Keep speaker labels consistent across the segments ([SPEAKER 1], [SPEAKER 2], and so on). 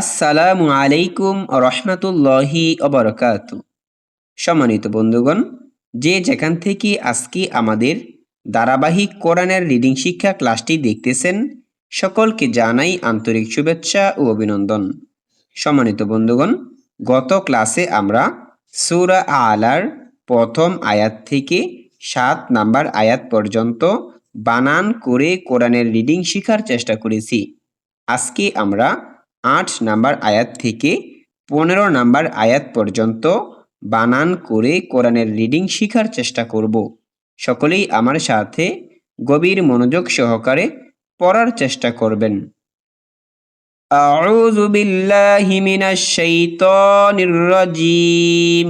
[SPEAKER 1] আসসালামু আলাইকুম রহমতুল্লাহি অবরকাত সম্মানিত বন্ধুগণ, যে যেখান থেকে আজকে আমাদের ধারাবাহিক কোরআনের রিডিং শিক্ষা ক্লাসটি দেখতেছেন, সকলকে জানাই আন্তরিক শুভেচ্ছা ও অভিনন্দন। সম্মানিত বন্ধুগণ, গত ক্লাসে আমরা সূরা আলার প্রথম আয়াত থেকে সাত নাম্বার আয়াত পর্যন্ত বানান করে কোরআনের রিডিং শেখার চেষ্টা করেছি। আজকে আমরা আট নাম্বার আয়াত থেকে পনেরো নাম্বার আয়াত পর্যন্ত বানান করে কোরআনের রিডিং শেখার চেষ্টা করব সকলেই আমার সাথে গভীর মনোযোগ সহকারে পড়ার চেষ্টা করবেন أعوذ بالله من الشيطان الرجيم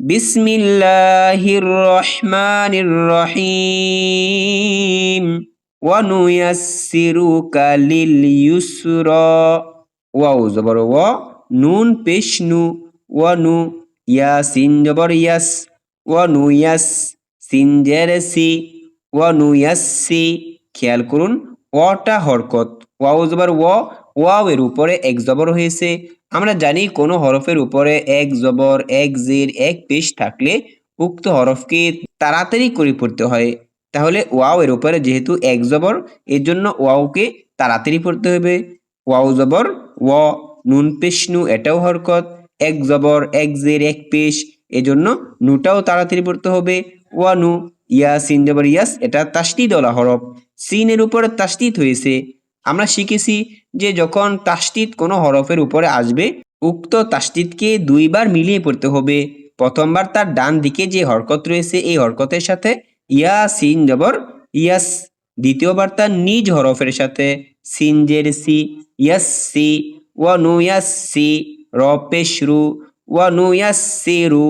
[SPEAKER 1] بسم الله الرحمن الرحيم ওয়ানুয়াসিরুকা লিল ইউসর ওয়াও জবর ও নুন পেশ নু ওয়ানু ইয়াসিন জবর ইয়াস ওয়ানু ইয়াস সিন জেরেসি ওয়ানু ইয়াসি খেয়াল করুন ওয়াটা হরকত। ওয়াও জবর ও ওয়াও এর উপরে এক জবর হয়েছে। আমরা জানি কোনো হরফের উপরে এক জবর, এক জির, এক পেশ থাকলে উক্ত হরফকে তাড়াতাড়ি করে পড়তে হয়। তাহলে ওয়াও এর উপরে যেহেতু এক জবর, এর জন্য ওয়াওকে তাড়াতাড়ি পড়তে হবে। ওয়াও জবর, ও, নুন পেশ নু এটাও হরকত। এক জবর, এক জের, এক পেশ, এজন্য নুটাও তাড়াতাড়ি পড়তে হবে। ওয়া নু, ইয়া, সিন জবর, ইয়াস, এটা তাস্তিদ ওলা হরফ। সিনের উপরে তাস্তিদ হয়েছে। আমরা শিখেছি যে যখন তাস্তিদ কোনো হরফের উপরে আসবে, উক্ত তাস্তিদকে দুইবার মিলিয়ে পড়তে হবে। প্রথমবার তার ডান দিকে যে হরকত রয়েছে, এই হরকতের সাথে ইয়া সিন জবর, ইয়াস দ্বিতীয় তার নিজ হরফের সাথে, সিন জের সি, ইয়াস সি ওয়া নু ইয়াস সি র পেশ রু ওয়া নু ইয়াস সি রু,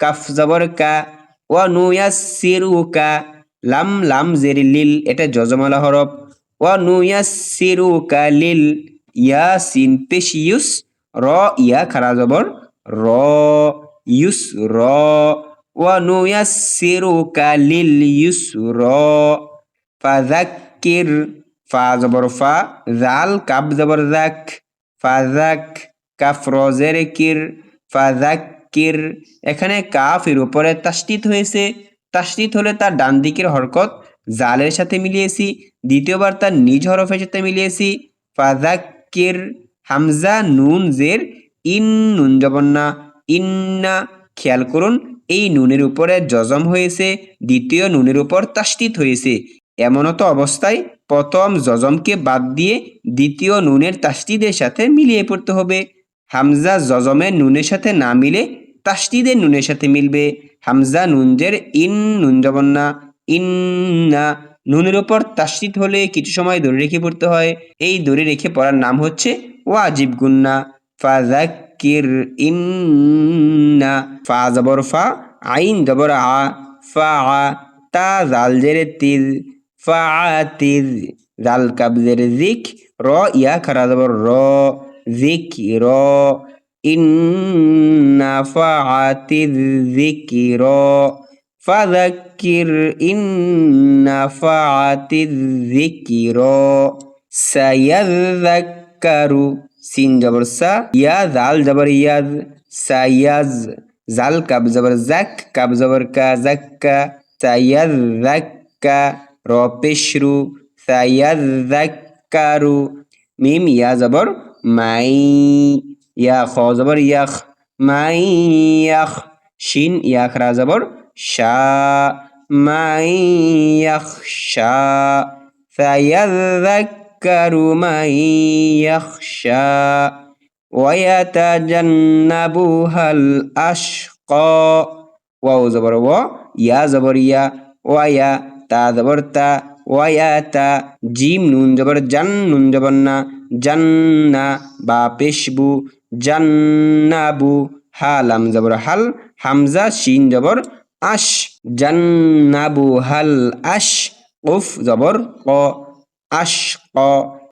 [SPEAKER 1] কাফ জবর কা ওয়া নু ইয়াস সি রু কা, লাম লাম জের লিল, এটা যজমালা হরফ ওয়া নু ইয়াস সি রু কা লিল ইয়া সিন পেশ ইউস, র ইয়া খারা জবর, র ইউস, র। র ফাযাক্কির ফা জবর ফা জাল কাব জবর জাক ফাজাক কাফ রজের কির ফাজাক্কির এখানে কাফের উপরে তাস্তিত হয়েছে। তাস্তিত হলে তার ডান দিকের হরকত জালের সাথে মিলিয়েছি। দ্বিতীয়বার তার নিজ হরফের সাথে মিলিয়েছি। ফাজাক্কির হামজা নুন জের, ইন নুন জবন্না, ইন্না খেয়াল করুন, এই নুনের উপরে জজম হয়েছে, দ্বিতীয় নুনের উপর তাস্তিত হয়েছে। এমনত অবস্থায় প্রথম জজমকে বাদ দিয়ে দ্বিতীয় নুনের তাস্তিদের সাথে মিলিয়ে পড়তে হবে। হামজা জজমের নুনের সাথে না মিলে তাস্তিদের নুনের সাথে মিলবে। হামজা নুনজের ইন নুন জবন্না না নুনের উপর তাস্তিদ হলে কিছু সময় ধরে রেখে পড়তে হয়। এই ধরে রেখে পড়ার নাম হচ্ছে ওয়াজিব গুন্না। ফাজাক্কির ইন্না ফা জবর ফা আইন জবর আ ফা আ তা জাল জেরে তিজ ফাতিজ জাল কাবজের জিক র ইয়া খারা জবর র জিক র ইন্না ফাতিজ জিক র ফাযাক্কির ইন্না ফাতিজ জিকির সায়াযাক্কারু সিন জবর সা, ইয়া, জাল জবর ইয়াজ সায়াজ জাল, কাব জবর জাক, কাব জবর কা জাক্কা সায়াযাক্কা র পেশরু সায়াযাক্কারু মিম, ইয়া জবর মাই, ইয়া, খ জবর ইয়াখ, মাই, ইয়াখ, শিন, ইয়াখ, রা জবর শা, মাই, ইয়াখ, শা সায়াযাক্কারু মাই ইয়াখশা ويتجنبها الأشقى ওয়াও জবর ওয়া ইয়া জবর ইয়া ওয়া তা জবর তা ওয়াতা জিম নুন জবর জান নুন জবর না জান্না বা পেশবু জান্নাবু হালাম জবর হাল হামজা শিন জবর আশ জান্নাবু হাল আশ উফ জবর ক আশ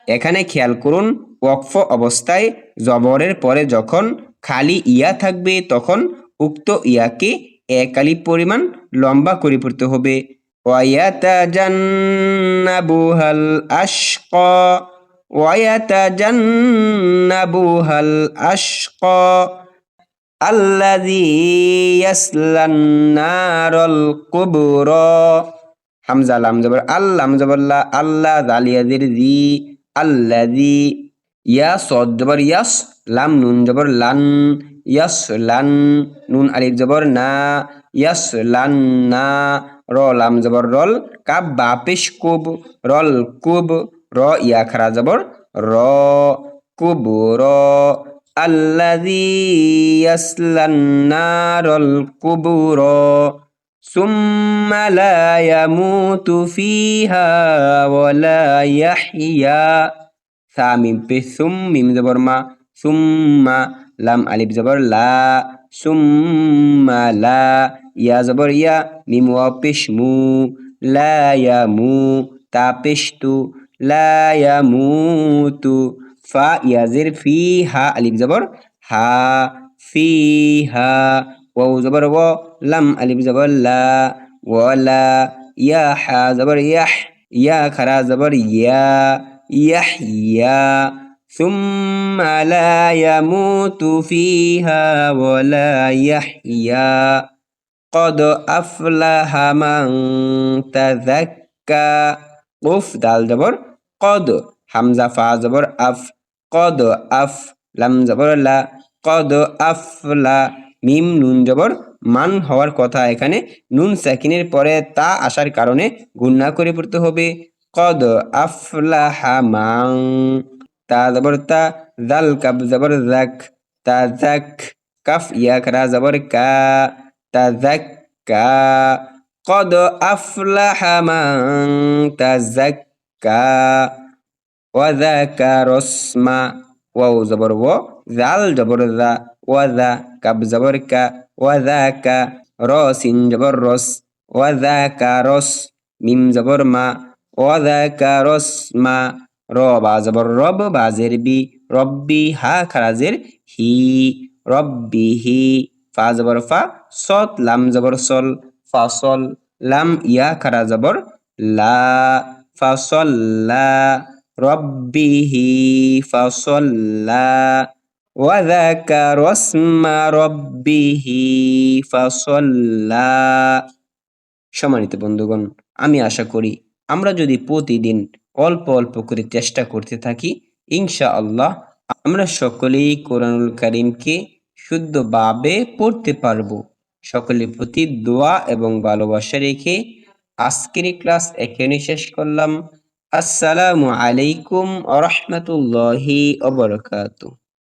[SPEAKER 1] এখানে খেয়াল করুন, ওয়কফ অবস্থায় জবরের পরে যখন খালি ইয়া থাকবে, তখন উক্ত ইয়াকে একালি পরিমাণ লম্বা করে পড়তে হবে। ওয়ায়াতাজান্নাবুহাল আশকা ওয়ায়াতাজান্নাবুহাল আশকা। আল্লাযী ইয়াসলান হামজা লাম জবর আল্লাহ জবরলা আল্লাহ জালিয়াদের জি আল্লাদি ইয়া সদ জবর ইয়াস লাম নুন জবর লান, ইয়াস লান নুন আলিফ জবর না, ইয়াস লান না র লাম জবর রল কাব বা পেশ কুব, রল কুব, র ইয়া খারা জবর র, কুব র, আল্লাদি ইয়াসলান নারল কুবুর ثم لا يموت فيها ولا يحيا ثامم بثم ميم زبر ما ثم لام ألف زبر لا ثم لا يا زبر يا ميم وبشمو لا يمو تابشتو لا يموت فا يزر فيها ألف زبر ها فيها واو زبر و لم ألف زبر لا ولا يا ح زبر يح يا خرا زبر يا يحيى ثم لا يموت فيها ولا يحيى قد أفلح من تذكى قف دال زبر قد حمزة فا زبر أف قد أف لم زبر لا قد أفلح মিম নুন জবর মান হওয়ার কথা এখানে নুন সাকিনের পরে তা আসার কারণে গুন্না করে পড়তে হবে। কদ আফলাহা মাং। তা জবর তা জাল কাব জবর জাক তা জাক কাফ ইয়া রা জবর কা, তা জাক কা। কদ আফলাহা মাং, তা জাক কা। ওয়াজা কা রসমা, ওয়াও জবর ও জাল জবর জা ওয়াজা কাব জবর কা ওয়াজাকা র সিন জবর রস ওয়াজাকা রস মিম জবর মা ওয়াজাকা রস মা র বা জবর রব বাজের বি রব্বি হা খারাজের হি রব্বি হি ফা জবর ফা সত লাম জবর সল ফাসল লাম ইয়া খারা জবর লা ফাসল্লা রব্বিহি ফাসল্লা وذكر اسم ربه فصلى সম্মানিত বন্ধুগণ আমি আশা করি আমরা যদি প্রতিদিন অল্প অল্প করে চেষ্টা করতে থাকি ইনশা আল্লাহ আমরা সকলেই কোরআনুল করিমকে শুদ্ধভাবে পড়তে পারবো সকলের প্রতি দোয়া এবং ভালোবাসা রেখে আজকের ক্লাস এখানে শেষ করলাম আসসালামু আলাইকুম আ রহমতুল্লাহি